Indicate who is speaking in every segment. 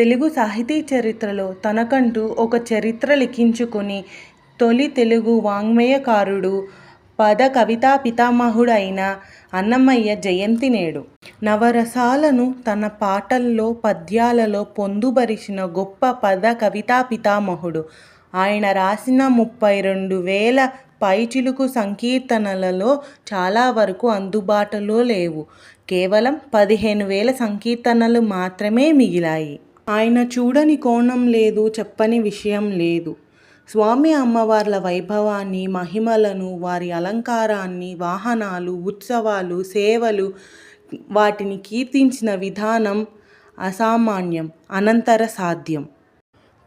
Speaker 1: తెలుగు సాహితీ చరిత్రలో తనకంటూ ఒక చరిత్ర లిఖించుకుని తొలి తెలుగు వాङ्మయకారుడు పద కవితా పితామహుడైన అన్నమయ్య జయంతి నేడు. నవరసాలను తన పాటల్లో, పద్యాలలో పొందుపరిచిన గొప్ప పద కవితా పితామహుడు. ఆయన రాసిన ముప్పై రెండు వేల పైచిలుకు సంకీర్తనలలో చాలా వరకు అందుబాటులో లేవు. కేవలం పదిహేను వేల సంకీర్తనలు మాత్రమే మిగిలాయి. ఆయన చూడని కోణం లేదు చెప్పని విషయం లేదు. స్వామి అమ్మవార్ల వైభవాన్ని, మహిమలను, వారి అలంకారాన్ని, వాహనాలు, ఉత్సవాలు, సేవలు, వాటిని కీర్తించిన విధానం అసామాన్యం, అనంతర సాధ్యం.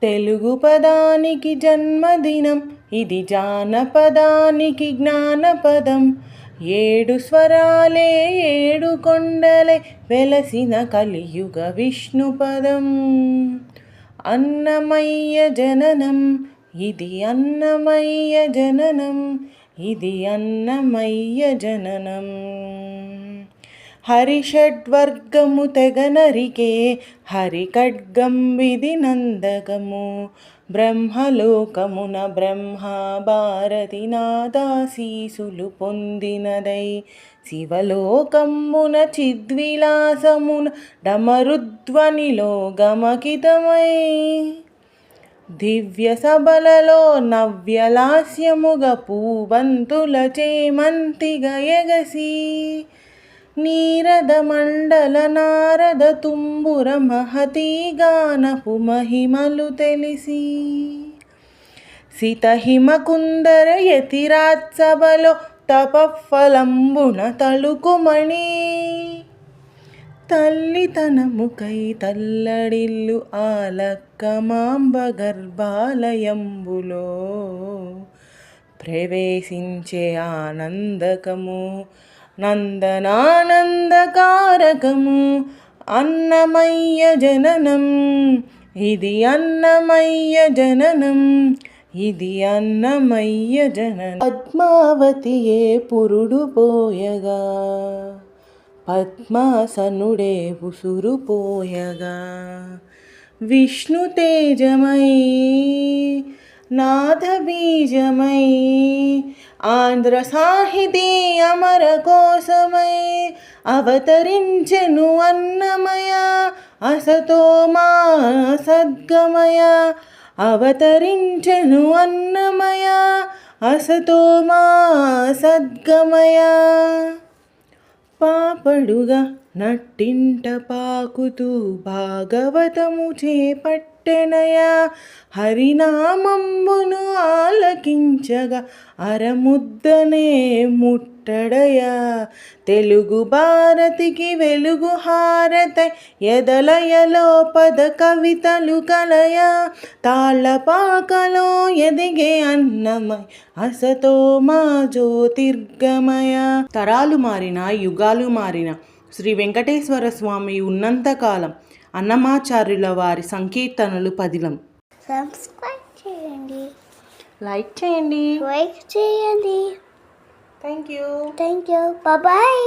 Speaker 1: తెలుగు పదానికి జన్మదినం ఇది జానపదానికి జ్ఞానపదం. ఏడు స్వరాలే ఏడు కొండలే వెలసిన కలియుగ విష్ణు పదం అన్నమయ్య జననం ఇది అన్నమయ్య జననం ఇది అన్నమయ్య జననం. హరిషడ్వర్గము తెగ నరికే హరిఖడ్గం విధి నందగము బ్రహ్మలోకమున బ్రహ్మ భారతి నాదాశీసులు పొందినదై. శివలోకమున చిద్విలాసమున డమరుధ్వనిలో గమకితమై. దివ్య సభలలో నవ్యలాస్యముగ పూవంతుల చేమంతిగ ఎగసి. నీరద మండల నారద తుంబుర మహతీగానపు మహిమలు తెలిసి. సితహిమ కుందర యతిరాత్సభలో తపఫలంబున తళుకుమణి. తల్లితనముకై తల్లడిల్లు ఆలక్కమాంబ గర్భాలయంబులో ప్రవేశించే ఆనందకము నందనానందకారకము. అన్నమయ్య జననం ఇది అన్నమయ్య జననం ఇది అన్నమయ్య జననం. పద్మావతియే పురుడు పోయగా పద్మాసనుడే ఉసురు పోయగా విష్ణు తేజమై నాదబీజమై ఆంధ్ర సాహితీ అమర కోసమై అవతరించెను అన్నమయ అసతో మా సద్గమయ అవతరించెను అన్నమయ అసతో మా సద్గమయ పాపడుగా నట్టింట పాకుతూ భాగవతము చేపట్టెనయా. హరినామంబును ఆలకించగా అరముద్దనే ముట్టడయా. తెలుగు భారతికి వెలుగు హారత ఎదలయలో పద కవితలు కలయ. తాళ్ళపాకలో ఎదిగే అన్నమయ అసతో మా జ్యోతిర్గమయ. తరాలు మారిన యుగాలు మారిన శ్రీ వెంకటేశ్వర స్వామి ఉన్నంతకాలం అన్నమాచార్యుల వారి సంకీర్తనలు పదిలం.
Speaker 2: సబ్స్క్రైబ్ చేయండి.
Speaker 1: లైక్ చేయండి.
Speaker 2: లైక్ చేయండి.
Speaker 1: Thank you
Speaker 2: thank you bye